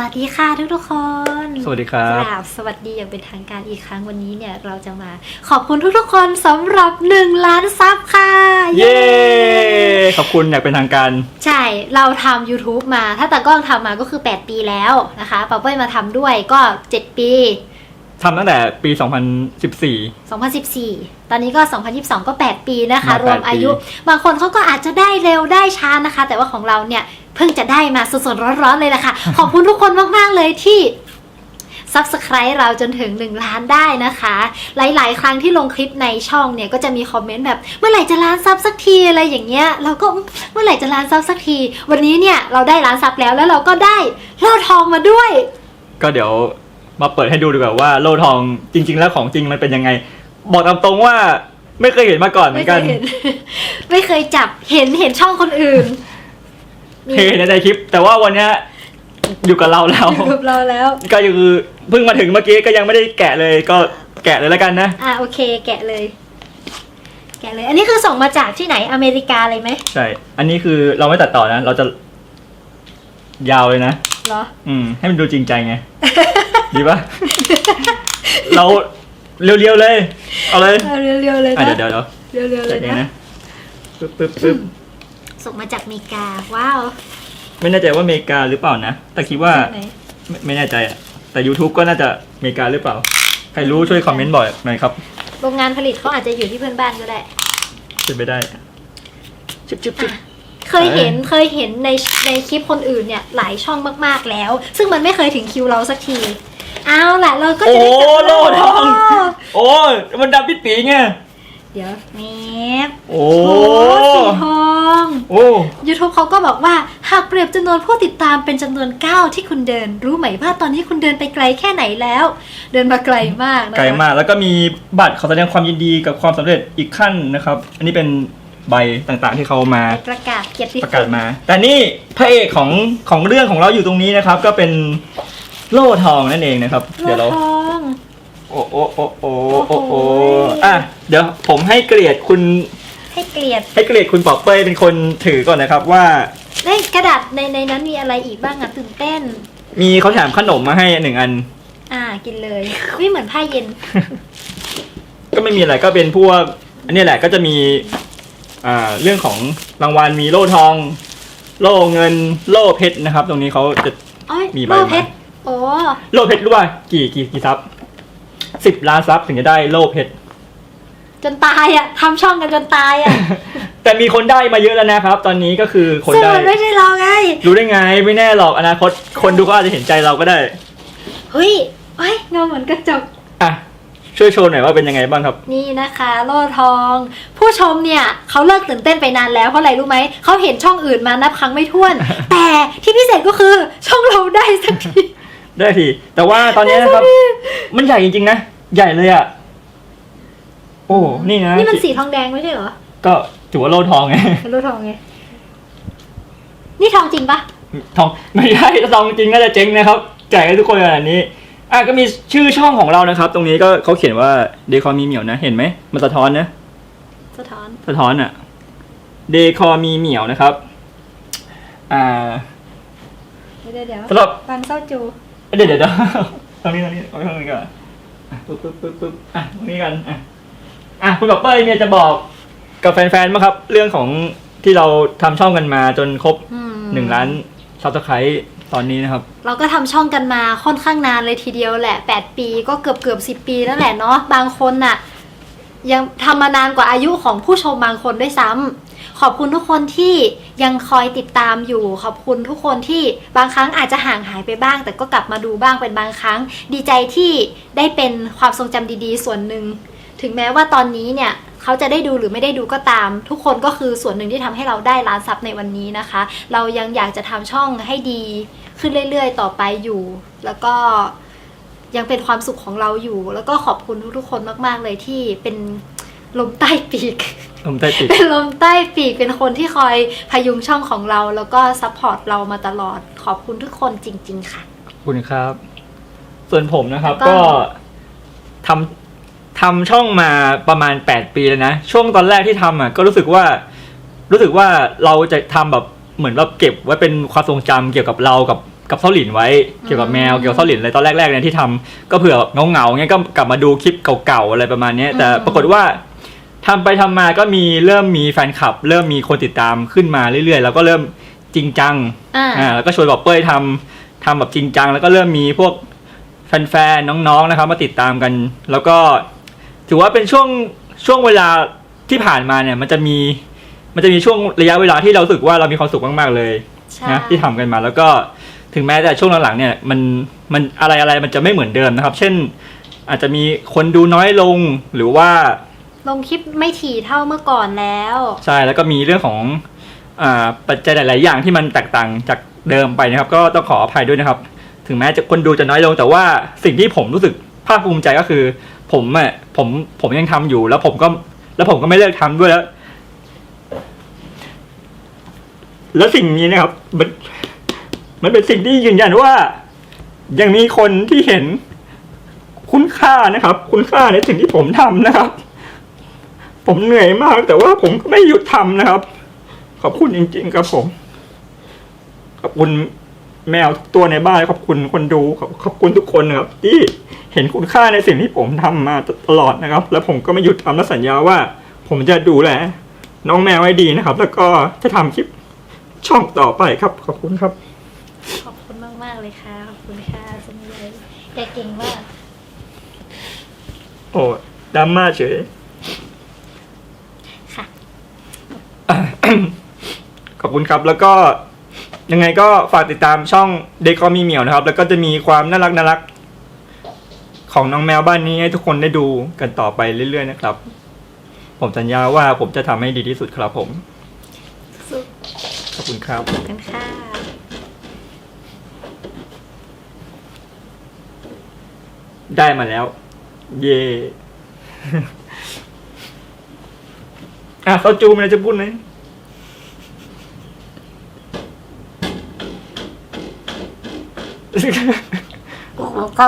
สวัสดีค่ะทุกทุกๆคน สวัสดีครับกราบสวัสดีอย่างเป็นทางการอีกครั้งวันนี้เนี่ยเราจะมาขอบคุณทุกๆคนสำหรับ1ล้านซับค่ะ เย้ ขอบคุณอยากเป็นทางการ ใช่ เราทำ YouTube มา ถ้าตากล้องทำมาก็คือ 8 ปีแล้วนะคะปาเป้ยมาทำด้วยก็ 7 ปีทำตั้งแต่ปี 2014 2014 ตอนนี้ก็ 2022 ก็ 8 ปีนะคะมารวม8ปีอายุ บางคนเขาก็อาจจะได้เร็วได้ช้านะคะ แต่ว่าของเราเนี่ย เพิ่งจะได้มาสดๆร้อนๆเลยละค่ะ ขอบคุณทุกคนมากๆเลยที่ Subscribe เราจนถึง 1 ล้านได้นะคะ หลายๆ ครั้งที่ลงคลิปในช่องเนี่ยก็จะมีคอมเมนต์แบบเมื่อไหร่จะล้านซับสักทีอะไรอย่างเงี้ยเราก็เมื่อไหร่จะล้านซับสักที วันนี้เนี่ยเราได้ล้านซับแล้วแล้วเราก็ได้โล่ทองมาด้วย ก็เดี๋ยวมาเปิดให้ดูดีกว่าว่าโล่ทองจริง ๆ แล้วของจริงมันเป็นยังไง บอกตามตรงว่าไม่เคยเห็นมาก่อนเหมืไม่อนเคกันยเห็นไม่เคยจับเห็นเห็นช่องคนอื่น เคยเห็นในคลิป แต่ว่าวันเนี้ยอยู่กับเราแล้ว อยู่กับเราแล้ว ก็คือเพิ่งมาถึงเมื่อกี้ก็ยังไม่ได้แกะเลยก็แกะเลยแล้วกันนะ อะโอเค แกะเลย แกะเลย อันนี้คือส่งมาจากที่ไหนอเมริกาเลยไหมใช่ อันนี้คือเราไม่ตัดต่อนะ เราจะ ยาวเลยนะ เหรอ อืม ให้มันดูจริงใจไง ดีปะเราเรียวๆเลย เอาเลย เอาเร็วๆเลยอะนะเดี๋ยวเดี๋ยวเดี๋ยวเร็วๆเลจัดยไงนะ นะปึ๊บปึ๊บปึ๊บ ส่งมาจากอเมริกา ว้าว ไม่แน่ใจว่าอเมริกาหรือเปล่านะ แต่คิดว่าไหนไม่ไม่แน่ใจอะแต่ YouTube ก็น่าจะอเมริกาหรือเปล่า ใครรู้ช่วยคอมเมนต์บ่อยหน่อยครับโรงงานผลิตเขาอาจจะอยู่ที่เพื่อนบ้านก็ได้ เป็นไปได้ชิบชิบชิบเคยเห็นเคยเห็นในในคลิปคนอื่นเนี่ยหลายช่องมากๆแล้ว ซึ่งมันไม่เคยถึงคิวเราสักที เอาล่ะเราก็โอ้จะได้จับโล่ทอง โอ้ยมันดำปิดปีไงเดี๋ยวแมบโอ้โอ้สีทองโอ้ YouTube เขาก็บอกว่าหากเปรียบจำนวนผู้ติดตามเป็นจำนวนก้าวที่คุณเดิน รู้ไหมว่าตอนนี้คุณเดินไปไกลแค่ไหนแล้ว เดินมาไกลมากนะคะไกลมาก แล้วก็มีบัตรขอแสดงความยินดีกับความสำเร็จอีกขั้นนะครับ อันนี้เป็นใบต่างๆที่เขามา ประกาศเกียรติประกาศมา แต่นี่พระเอกของของเรื่องของเราอยู่ตรงนี้นะครับ ก็เป็นโล่ทองนั่นเองนะครับโลเดี๋ยวเราทองโอ้ โอ้โอ้โอ้โอ้โอ้โอ้โหอะเดี๋ยวผมให้เกลียดคุณให้เกลียดให้เกลียดคุณปอกเป้ยเป็นคนถือก่อนนะครับว่าได้กระดาษในในนั้นมีอะไรอีกบ้างอะตื่นเต้น มีเขาแถมขนมมาให้หนึ่งอัน อ่ากินเลยวิเหมือนผ้าเย็น ก็ไม่มีอะไรก็เป็นพวก อันนี้แหละก็จะมีอ่าเรื่องของรางวัลมีโล่ทอง โล่เงินโล่เพชรนะครับ ตรงนี้เขาจะโอ้ยมีใบโล่มาเพชรโอ้โล่เพชรรู้ป่ะกี่กี่กี่ซับ สิบล้านซับถึงจะได้โล่เพชร จนตายอะทำช่องกันจนตายอะแต่มีคนได้มาเยอะแล้วนะครับ ตอนนี้ก็คือคนซึ่งได้ มันไม่ใช่เราไง รู้ได้ไงไม่แน่หรอกอนาคตคนดูก็อาจจะเห็นใจเราก็ได้ เฮ้ยเฮ้ยเงาเหมือนกระจก อะ ช่วยโชว์หน่อยว่าเป็นยังไงบ้างครับ นี่นะคะ โล่ทอง ผู้ชมเนี่ยเขาเลิกตื่นเต้นไปนานแล้วเพราะอะไรรู้ไหม เขาเห็นช่องอื่นมานับครั้งไม่ถ้วน แต่ที่พิเศษก็คือช่องเราได้สักที ได้ทีแต่ว่าตอนนี้นะครับ มันใหญ่จริงๆนะ ใหญ่เลยอะ โอ้นี่นะนี่มันสีทองแดงไม่ใช่เหรอ ก็ถือว่าโล่ทองไงเป็นโล่ทองไง นี่ทองจริงปะทองไม่ใช่ทองจริงน่าจะเจ๊งนะครับแจกให้ทุกคนขนาดนี้อะก็มีชื่อช่องของเรานะครับ ตรงนี้ก็เขาเขียนว่าเดคอมีเหมียวนะ เห็นไหมมันสะท้อนนะสะท้อนสะท้อนอะเดคอมีเหมียวนะครับ อ่าเดี๋ยวเดี๋ยวสำหรับฟังเศร้าจู เดี๋ยวเดี๋ยวเดี๋ยวตรงนี้ตรงนี้ตรงนี้ตรงนี้ก่อนอะปึ๊บปึ๊บปึ๊บปึ๊บอะตรงนี้กันอะอะคุณบอกเป้ยเนี่ยจะบอกกับแฟนๆมั้างครับ เรื่องของที่เราทำช่องกันมาจนครบอืมหนึ่งล้านซับสไครต์ตอนนี้นะครับ เราก็ทำช่องกันมาค่อนข้างนานเลยทีเดียวแหละ 8 ปีก็เกือบเกือบสิปีแล้วแหละเนาะบางคนน่ะ ยังทำมานานกว่าอายุของผู้ชมบางคนด้วยซ้ำ ขอบคุณทุกคนที่ยังคอยติดตามอยู่ ขอบคุณทุกคนที่บางครั้งอาจจะห่างหายไปบ้าง แต่ก็กลับมาดูบ้างเป็นบางครั้ง ดีใจที่ได้เป็นความทรงจำดีๆ ส่วนหนึ่ง ถึงแม้ว่าตอนนี้เนี่ยเขาจะได้ดูหรือไม่ได้ดูก็ตาม ทุกคนก็คือส่วนหนึ่งที่ทำให้เราได้ล้านซับในวันนี้นะคะ เรายังอยากจะทำช่องให้ดีขึ้นเรื่อย ๆ ต่อไปอยู่ แล้วก็ยังเป็นความสุขของเราอยู่ แล้วก็ขอบคุณทุกๆคนมาก ๆเลยที่เป็น ลมใต้ปีกผมใต้ติดเป็นลมใต้ปีก เป็นคนที่คอยพยุงช่องของเรา แล้วก็ซัพพอร์ตเรามาตลอด ขอบคุณทุกคนจริง ๆ ค่ะ ขอบคุณครับ ส่วนผมนะครับก็ ก็ทำทำช่องมาประมาณแปดปีแล้วนะ ช่วงตอนแรกที่ทำอะก็รู้สึกว่า รู้สึกว่าเราจะทำแบบเหมือนเราเก็บไว้เป็นความทรงจำเกี่ยวกับเรากับกับเซาหลินไว้ เกี่ยวกับแมว เกี่ยวกับเซาหลินอะไรตอนแรกๆเนี่ยที่ทำก็เผื่อเงาเงาๆเงี้ยก็กลับมาดูคลิปเก่าๆอะไรประมาณเนี้ยแต่ปรากฏว่า ทำไปทำมาก็มีเริ่มมีแฟนคลับ เริ่มมีคนติดตามขึ้นมาเรื่อยๆ แล้วก็เริ่มจริงจังอ่าอ่า แล้วก็ชวนบอกเป้ยทำทำแบบจริงจัง แล้วก็เริ่มมีพวกแฟนๆน้องๆนะครับมาติดตามกัน แล้วก็ถือว่าเป็นช่วงช่วงเวลาที่ผ่านมาเนี่ย มันจะมีมันจะมีช่วงระยะเวลาที่เรารู้สึกว่าเรามีความสุขมากๆเลย ใช่ นะที่ทำกันมาแล้วก็ถึงแม้แต่ช่วงหลังๆเนี่ยมันมันอะไรอะไรมันจะไม่เหมือนเดิมนะครับ เช่นอาจจะมีคนดูน้อยลงหรือว่า ลงคลิปไม่ถี่เท่าเมื่อก่อนแล้ว ใช่แล้วก็มีเรื่องของอ่าปัจจัยหลาย ๆ อย่างที่มันแตกต่างจากเดิมไปนะครับ ก็ต้องขออภัยด้วยนะครับ ถึงแม้จะคนดูจะน้อยลง แต่ว่าสิ่งที่ผมรู้สึกภาคภูมิใจก็คือ ผมอะผมผมยังทำอยู่ แล้วผมก็ แล้วผมก็ไม่เลิกทำด้วยแล้ว แล้วสิ่งนี้นะครับ มันมันเป็นสิ่งที่ยืนยันว่า ยังมีคนที่เห็นคุณค่านะครับ คุณค่าในสิ่งที่ผมทำนะครับ ผมเหนื่อยมาก แต่ว่าผมก็ไม่หยุดทำนะครับ ขอบคุณจริง ๆ ครับผม ขอบคุณแมวทุกตัวในบ้านขอบคุณคนดูขอบขอบคุณทุกคนนะครับ ที่เห็นคุณค่าในสิ่งที่ผมทำมาตลอดนะครับ แล้วผมก็ไม่หยุดทำและสัญญาว่า ผมจะดูแลน้องแมวให้ดีนะครับ แล้วก็จะทำคลิปช่องต่อไปครับ ขอบคุณครับ ขอบคุณมากๆเลยค่ะขอบคุณค่ะสมัยแกเก่งมากโอ้ดราม่าเฉย ค่ะ ขอบคุณครับ แล้วก็ยังไงก็ฝากติดตามช่องเด็กก็มีเหมียวนะครับ แล้วก็จะมีความน่ารักน่ารักของน้องแมวบ้านนี้ให้ทุกคนได้ดูกันต่อไปเรื่อยๆนะครับ ผมสัญญาว่าผมจะทำให้ดีที่สุดครับผม สุดขอบคุณครับ กันค่ะได้มาแล้ว เย่ อะเขาจูมันจะพูดไหมก็